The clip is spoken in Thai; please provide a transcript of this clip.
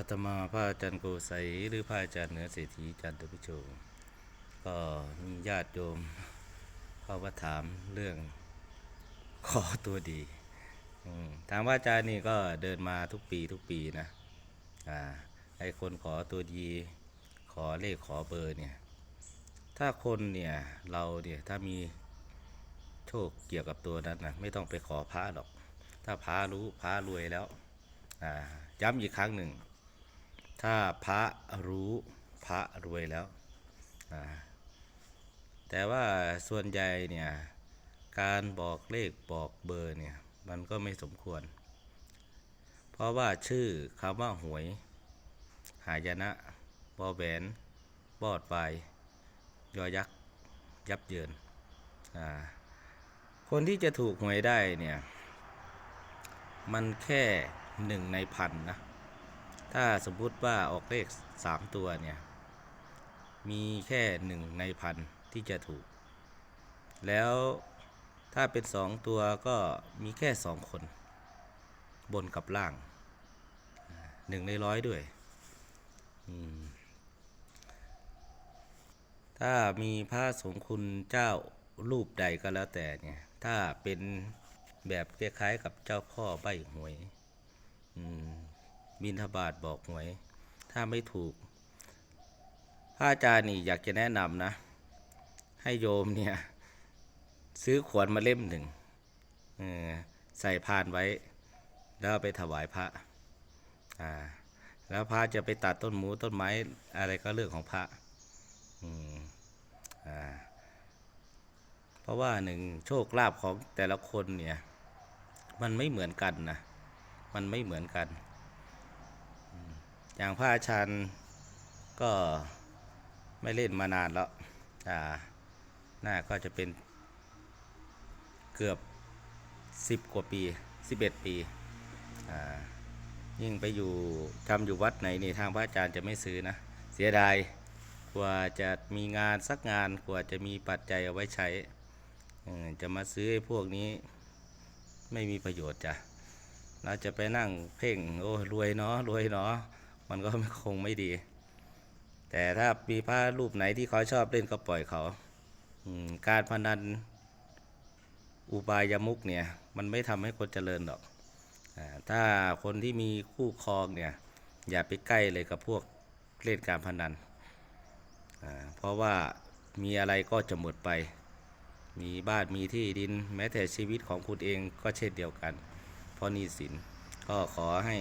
อาตมาพระอาจารย์โกไสยหรือพระอาจารย์เหนือเศรษฐีจันทพิโชก็มีญาติโยมเข้ามาถามเรื่องขอตัวดีอืมทางพระอาจารย์นี่ก็เดินมาทุกปีทุกปีนะอ่าไอคนขอตัวดี ขอเลขขอเบอร์เนี่ย ถ้าคนเนี่ยเราเนี่ยถ้ามีโชคเกี่ยวกับตัวนั้นนะไม่ต้องไปขอพระหรอก ถ้าพระรู้พระรวยแล้ว อ่า ย้ำอีกครั้งหนึ่ง ถ้าพระรู้พระรวยแล้วแต่ว่าส่วนใหญ่เนี่ยการบอกเลขบอกเบอร์เนี่ยมันก็ไม่สมควร เพราะว่าชื่อคำว่าหวย หายนะบอแหวนบอดไฟยอยักษ์ยับเยินคนที่จะถูกหวยได้เนี่ย มันแค่หนึ่งในพันนะ ถ้าสมมุติว่าออกเลขสามตัวเนี่ย มีแค่หนึ่งในพันที่จะถูก แล้วถ้าเป็นสองตัวก็มีแค่สองคน บนกับล่างหนึ่งในร้อยด้วย ถ้ามีพระสงฆ์คุณเจ้ารูปใดก็แล้วแต่เนี่ย ถ้าเป็นแบบคล้ายๆกับเจ้าพ่อใบหวย อืม บินทบาทบอกหวย ถ้าไม่ถูก พระอาจารย์นี่อยากจะแนะนำนะ ให้โยมเนี่ย ซื้อขวดมาเล่มหนึ่งใส่พานไว้ แล้วไปถวายพระอ่าแล้วพระจะไปตัดต้นหมูต้นไม้อะไรก็เรื่องของพระอืมอ่าเพราะว่าหนึ่งโชคลาภของแต่ละคนเนี่ย มันไม่เหมือนกันนะ มันไม่เหมือนกัน อย่างพระอาจารย์ก็ไม่เล่นมานานแล้วอ่าน่าก็จะเป็นเกือบสิบกว่าปีสิบเอ็ดปีอ่ายิ่งไปอยู่ทำอยู่วัดไหนนี่ทางพระอาจารย์จะไม่ซื้อนะ เสียดายกว่าจะมีงานสักงานกว่าจะมีปัจจัยเอาไว้ใช้จะมาซื้อพวกนี้ไม่มีประโยชน์จ้ะเราจะไปนั่งเพ่งโอ้รวยเนาะรวยเนาะ มันก็คงไม่ดี แต่ถ้ามีพระรูปไหนที่เขาชอบเล่นก็ปล่อยเขาการพนันอุบายามุกเนี่ย มันไม่ทำให้คนเจริญหรอกอถ้าคนที่มีคู่ครองเนี่ย อย่าไปใกล้เลยกับพวกเล่นการพนัน เพราะว่ามีอะไรก็จะหมดไป มีบ้านมีที่ดิน แม้แต่ชีวิตของคุณเองก็เช่นเดียวกัน เพราะนี้สินก็ขอให้